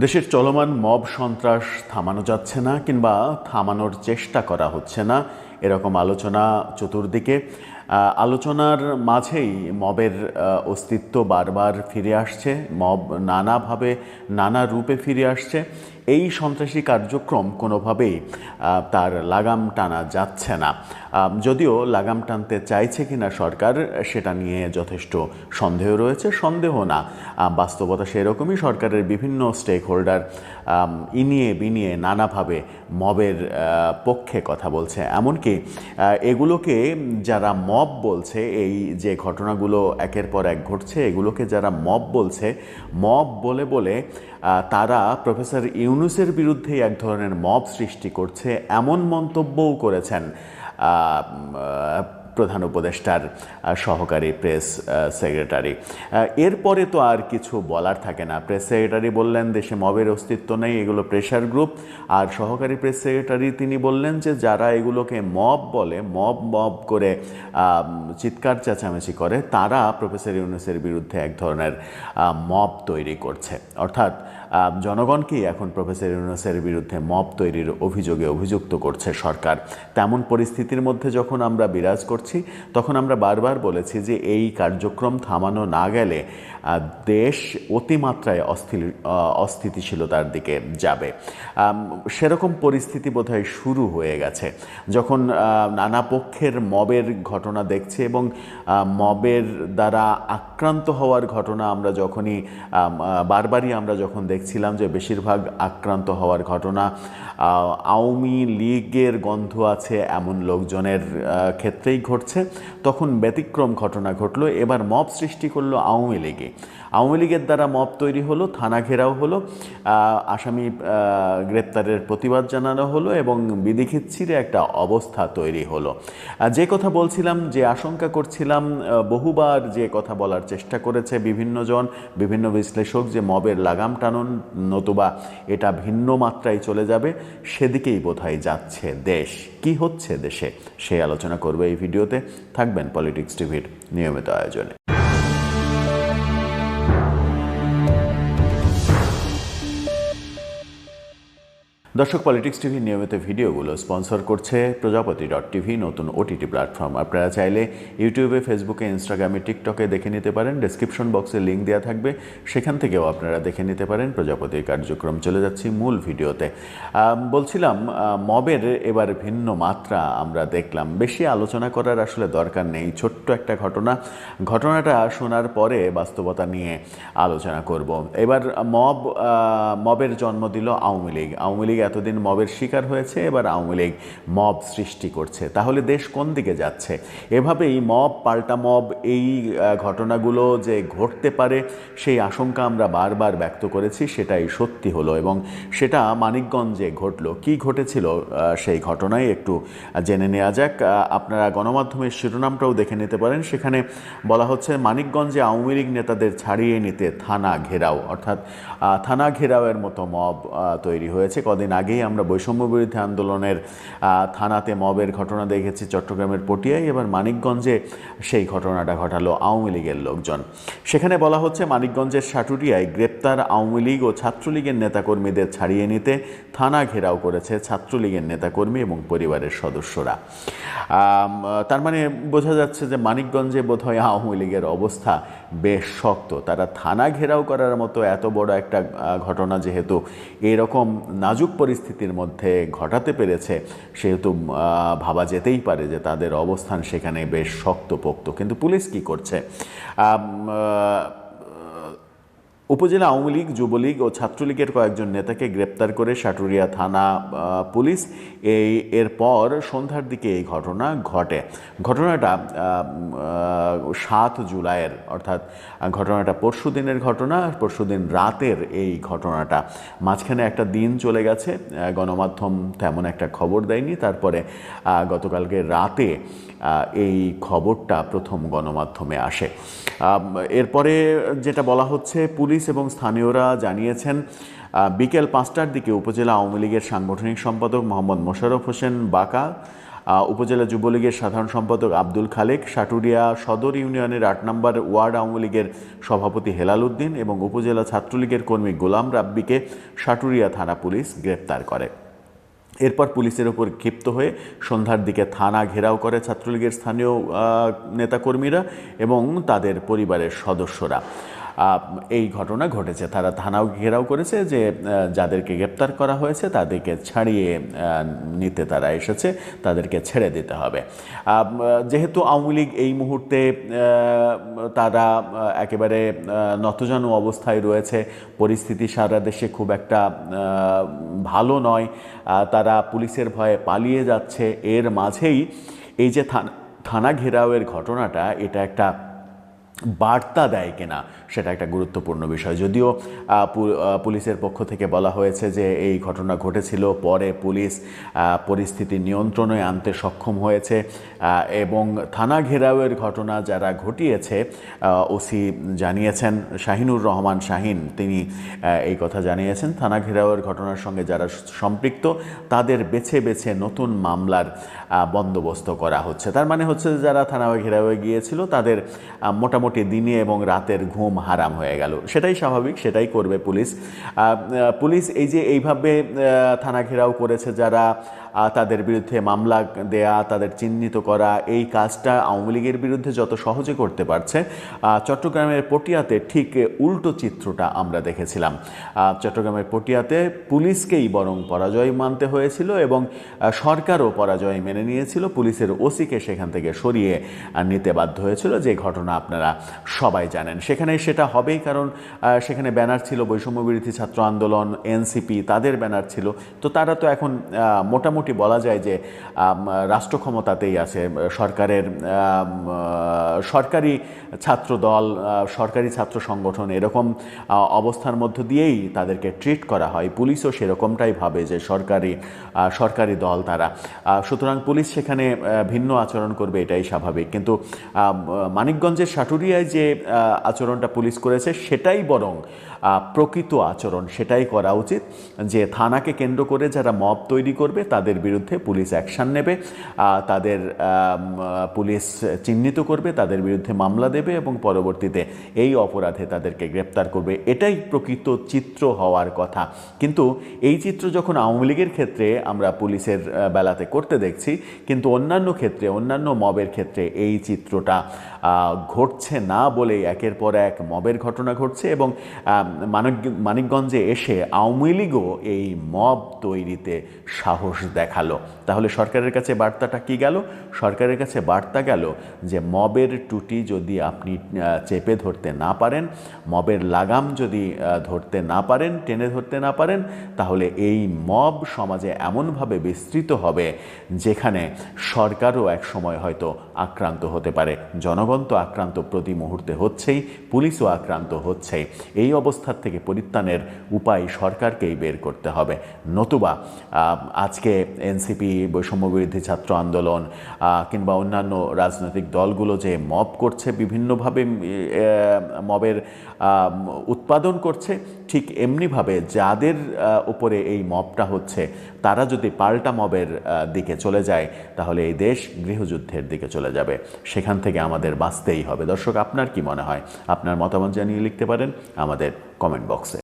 দেশের চলমান মব সন্ত্রাস থামানো যাচ্ছে না কিংবা থামানোর চেষ্টা করা হচ্ছে না, এরকম আলোচনা চতুর্দিকে। আলোচনার মাঝেই মবের অস্তিত্ব বারবার ফিরে আসছে, মব নানাভাবে, নানা রূপে ফিরে আসছে। এই সন্ত্রাসী কার্যক্রম কোনোভাবেই তার লাগাম টানা যাচ্ছে না। যদিও লাগাম টানতে চাইছে কিনা সরকার, সেটা নিয়ে যথেষ্ট সন্দেহ রয়েছে, সন্দেহ না। বাস্তবতা সেরকমই, সরকারের বিভিন্ন স্টেক হোল্ডার ইনিয়ে বিনিয়ে নানাভাবে মবের পক্ষে কথা বলছে। এমনকি এগুলোকে যারা মব বলছে, এই যে ঘটনাগুলো একের পর এক ঘটছে, এগুলোকে যারা মব বলছে, মব বলে বলে তারা প্রফেসর ইউনুসের বিরুদ্ধে এক ধরনের মব সৃষ্টি করছে এমন মন্তব্যও করেছেন প্রধান উপদেষ্টার সহকারী প্রেস সেক্রেটারি। এরপরে তো আর কিছু বলার থাকে না। প্রেস সেক্রেটারি বললেন, দেশে মবের অস্তিত্ব নেই, এগুলো প্রেশার গ্রুপ। আর সহকারী প্রেস সেক্রেটারি তিনি বললেন যে, যারা এগুলোকে মব বলে, মব মব করে চিৎকার চেঁচামেচি করে, তারা প্রফেসর ইউনুসের বিরুদ্ধে এক ধরনের মব তৈরি করছে। অর্থাৎ আহ, জনগণকেই এখন প্রফেসর ইউনুসের বিরুদ্ধে মব তৈরির অভিযোগে অভিযুক্ত করছে সরকার? তেমন পরিস্থিতির মধ্যে যখন আমরা বিরাজ করছি তখন আমরা বারবার বলেছি যে এই কার্যক্রম থামানো না গেলে দেশ অতিমাত্রায় অস্থির অস্থিতিশীলতার দিকে যাবে। সেরকম পরিস্থিতি বোধহয় শুরু হয়ে গেছে। যখন নানা পক্ষের মবের ঘটনা দেখছে এবং মবের দ্বারা আক্রান্ত হওয়ার ঘটনা আমরা যখনই বারবারই আমরা যখন দেখছিলাম যে বেশিরভাগ আক্রান্ত হওয়ার ঘটনা আওয়ামী লীগের গন্ধ আছে, এমন লোকজনের ক্ষেত্রেই ঘটছে। তখন ব্যতিক্রম ঘটনা ঘটলো, এবার মব সৃষ্টি করল আওয়ামী লীগে। আওয়ামী লীগের দ্বারা মব তৈরি হলো, থানা ঘেরাও হলো আসামি গ্রেপ্তারের প্রতিবাদ জানানো হলো এবং বিধিখিচ্ছিরে একটা অবস্থা তৈরি হলো। যে কথা বলছিলাম, যে আশঙ্কা করছিলাম বহুবার যে কথা বলার চেষ্টা করেছে বিভিন্ন জন, বিভিন্ন বিশ্লেষক যে মবের লাগাম টানুন নতুবা এটা ভিন্ন মাত্রায় চলে যাবে, সেদিকেই বোধহয় যাচ্ছে দেশ। কি হচ্ছে দেশে? সেই আলোচনা করবে এই ভিডিওতে। থাকবেন পলিটিক্স টিভির নিয়মিত আয়োজনে। দর্শক পলিটিক্স টিভি নিয়মিত ভিডিওগুলো স্পন্সর করছে প্রজাপতি ডট টিভি নতুন ওটিটি প্ল্যাটফর্ম আপনারা চাইলে ইউটিউবে ফেসবুকে ইনস্টাগ্রামে টিকটকে দেখে নিতে পারেন। ডেসক্রিপশন বক্সে লিঙ্ক দেওয়া থাকবে। সেখান থেকেও আপনারা দেখে নিতে পারেন প্রজাপতির কার্যক্রম। চলে যাচ্ছি মূল ভিডিওতে। বলছিলাম মবের এবার ভিন্ন মাত্রা আমরা দেখলাম। বেশি আলোচনা করার আসলে দরকার নেই। ছোট্ট একটা ঘটনা। ঘটনাটা শোনার পরে বাস্তবতা নিয়ে আলোচনা করব। এবার মব মবের জন্ম দিল আওয়ামী লীগ। আওয়ামী লীগ এতদিন মবের শিকার হয়েছে, এবার আওয়ামী লীগ মব সৃষ্টি করছে। তাহলে দেশ কোন দিকে যাচ্ছে? এভাবেই মব, পাল্টা মব, এই ঘটনাগুলো যে ঘটতে পারে, সেই আশঙ্কা আমরা বারবার ব্যক্ত করেছি, সেটাই সত্যি হলো এবং সেটা মানিকগঞ্জে ঘটলো। কি ঘটেছিল সেই ঘটনায় একটু জেনে নেওয়া যাক। আপনারা গণমাধ্যমের শিরোনামটাও দেখে নিতে পারেন। সেখানে বলা হচ্ছে, মানিকগঞ্জে আওয়ামী লীগ নেতাদের ছাড়িয়ে নিতে থানা ঘেরাও, অর্থাৎ থানা ঘেরাওয়ের মতো মব তৈরি হয়েছে। কদিন আগেই আমরা বৈষম্য বিরোধী আন্দোলনের থানাতে মবের ঘটনা দেখেছি চট্টগ্রামের পটিয়ায়। এবার মানিকগঞ্জে সেই ঘটনাটা ঘটালো আওয়ামী লীগের লোকজন। সেখানে বলা হচ্ছে মানিকগঞ্জের সাটুরিয়ায় গ্রেপ্তার আওয়ামী লীগ ও ছাত্রলীগের নেতাকর্মীদের ছাড়িয়ে নিতে থানা ঘেরাও করেছে ছাত্রলীগের নেতাকর্মী এবং পরিবারের সদস্যরা। তার মানে বোঝা যাচ্ছে যে মানিকগঞ্জে বোধহয় আওয়ামী লীগের অবস্থা বেশ শক্ত। তারা থানা ঘেরাও করার মতো এত বড় একটা ঘটনা যেহেতু এরকম নাজুক পরিস্থিতির মধ্যে ঘটাতে পেরেছে। সেহেতু ভাবা যেতেই পারে যে তাদের অবস্থান সেখানে বেশ শক্তপোক্ত। কিন্তু পুলিশ কি করছে? উপজেলা আওয়ামী লীগ, যুবলীগ ও ছাত্রলীগের কয়েকজন নেতাকে গ্রেপ্তার করে সাটুরিয়া থানা পুলিশ এই এরপর সন্ধ্যার দিকে এই ঘটনা ঘটে। ঘটনাটা সাত জুলাইয়ের, অর্থাৎ ঘটনাটা পরশু দিনের ঘটনা পরশু দিন রাতের এই ঘটনাটা। মাঝখানে একটা দিন চলে গেছে গণমাধ্যম তেমন একটা খবর দেয়নি। তারপরে গতকালকে রাতে এই খবরটা প্রথম গণমাধ্যমে আসে। এরপরে যেটা বলা হচ্ছে, পুলিশ এবং স্থানীয়রা জানিয়েছেন বিকেল পাঁচটার দিকে উপজেলা আওয়ামী লীগের সাংগঠনিক সম্পাদক মোহাম্মদ মোশাররফ হোসেন বাকা উপজেলা যুবলীগের সাধারণ সম্পাদক আব্দুল খালেক সাটুরিয়া সদর ইউনিয়নের আট নম্বর ওয়ার্ড আওয়ামী লীগের সভাপতি হেলাল উদ্দিন এবং উপজেলা ছাত্রলীগের কর্মী গোলাম রাব্বিকে সাটুরিয়া থানা পুলিশ গ্রেপ্তার করে। এরপর পুলিশের ওপর ক্ষিপ্ত হয়ে সন্ধ্যার দিকে থানা ঘেরাও করে ছাত্রলীগের স্থানীয় নেতাকর্মীরা এবং তাদের পরিবারের সদস্যরা। এই ঘটনা ঘটেছে। তারা থানাও ঘেরাও করেছে যে যাদেরকে গ্রেপ্তার করা হয়েছে তাদেরকে ছাড়িয়ে নিতে তারা এসেছে, তাদেরকে ছেড়ে দিতে হবে। যেহেতু আওয়ামী লীগ এই মুহূর্তে তারা একেবারে নতজানু অবস্থায় রয়েছে, পরিস্থিতি সারা দেশে খুব একটা ভালো নয় তারা পুলিশের ভয়ে পালিয়ে যাচ্ছে। এর মাঝেই এই যে থানা থানা ঘেরাওয়ের ঘটনাটা, এটা একটা বার্তা দেয় কিনা সেটা একটা গুরুত্বপূর্ণ বিষয়। যদিও পুলিশের পক্ষ থেকে বলা হয়েছে যে এই ঘটনা ঘটেছিল পরে পুলিশ পরিস্থিতি নিয়ন্ত্রণে আনতে সক্ষম হয়েছে এবং থানা ঘেরাওয়ের ঘটনা যারা ঘটিয়েছে ওসি জানিয়েছেন শাহিনুর রহমান শাহিন তিনি এই কথা জানিয়েছেন থানা ঘেরাওয়ের ঘটনার সঙ্গে যারা সম্পৃক্ত তাদের বেছে বেছে নতুন মামলার বন্দোবস্ত করা হচ্ছে। তার মানে হচ্ছে যারা থানা ঘেরাওয়ে গিয়েছিল তাদের আহ, মোটামুটি দিনে এবং রাতের ঘুম হারাম হয়ে গেল। সেটাই স্বাভাবিক, সেটাই করবে পুলিশ। পুলিশ এই যে এইভাবে থানা ঘেরাও করেছে যারা তাদের বিরুদ্ধে মামলা দেয়া, তাদের চিহ্নিত করা, এই কাজটা আওয়ামী লীগের বিরুদ্ধে যত সহজে করতে পারছে চট্টগ্রামের পটিয়াতে ঠিক উল্টো চিত্রটা আমরা দেখেছিলাম। চট্টগ্রামের পটিয়াতে পুলিশকেই বরং পরাজয় মানতে হয়েছিল এবং সরকারও পরাজয় মেনে নিয়েছিল। পুলিশের ওসিকে সেখান থেকে সরিয়ে নিতে বাধ্য হয়েছিল যে ঘটনা আপনারা সবাই জানেন। সেখানে সেটা হবেই কারণ সেখানে ব্যানার ছিল বৈষম্য বিরোধী ছাত্র আন্দোলন, এনসিপি, তাদের ব্যানার ছিল। তো তারা তো এখন মোটামুটি বলা যায় যে রাষ্ট্র ক্ষমতাতেই আছে। সরকারের সরকারি ছাত্র দল সরকারি ছাত্র সংগঠন এরকম অবস্থার মধ্য দিয়েই তাদেরকে ট্রিট করা হয়। পুলিশও সেরকমটাই ভাবে যে সরকারি সরকারি দল তারা। সুতরাং পুলিশ সেখানে ভিন্ন আচরণ করবে এটাই স্বাভাবিক। কিন্তু মানিকগঞ্জের মানিকগঞ্জের সাটুরিয়ায় যে আচরণটা পুলিশ করেছে সেটাই বরং প্রকৃত আচরণ সেটাই করা উচিত যে থানাকে কেন্দ্র করে যারা মব তৈরি করবে তাদের বিরুদ্ধে পুলিশ অ্যাকশান নেবে তাদের পুলিশ চিহ্নিত করবে তাদের বিরুদ্ধে মামলা দেবে এবং পরবর্তীতে এই অপরাধে তাদেরকে গ্রেপ্তার করবে। এটাই প্রকৃত চিত্র হওয়ার কথা। কিন্তু এই চিত্র যখন আওয়ামী লীগের ক্ষেত্রে আমরা পুলিশের বেলাতে করতে দেখছি কিন্তু অন্যান্য ক্ষেত্রে অন্যান্য মবের ক্ষেত্রে এই চিত্রটা আহ, ঘটছে না বলেই একের পর এক মবের ঘটনা ঘটছে এবং মানিক মানিকগঞ্জে এসে আওয়ামী লীগও এই মব তৈরিতে সাহস দেখাল। তাহলে সরকারের কাছে বার্তাটা কি গেল? সরকারের কাছে বার্তা গেল যে মবের টুটি যদি আপনি চেপে ধরতে না পারেন, মবের লাগাম যদি ধরতে না পারেন, টেনে ধরতে না পারেন, তাহলে এই মব সমাজে এমনভাবে বিস্তৃত হবে যেখানে সরকারও এক সময় হয়তো আক্রান্ত হতে পারে। জনগণ তো আক্রান্ত প্রতি মুহূর্তে হচ্ছেই, পুলিশও আক্রান্ত হচ্ছেই। এই অবস্থার থেকে পরিত্রাণের উপায় সরকারকেই বের করতে হবে। নতুবা আজকে এনসিপি বৈষম্য বিরোধী ছাত্র আন্দোলন কিংবা অন্যান্য রাজনৈতিক দলগুলো যে মব করছে, বিভিন্নভাবে মবের উৎপাদন করছে, ঠিক এমনিভাবে যাদের উপরে এই মবটা হচ্ছে, তারা যদি পাল্টা মবের দিকে চলে যায়, তাহলে এই দেশ গৃহযুদ্ধের দিকে চলে যাবে। সেখান থেকে আমাদের বাঁচতেই হবে। দর্শক আপনার কি মনে হয়? আপনার মতামত জানিয়ে লিখতে পারেন আমাদের কমেন্ট বক্সে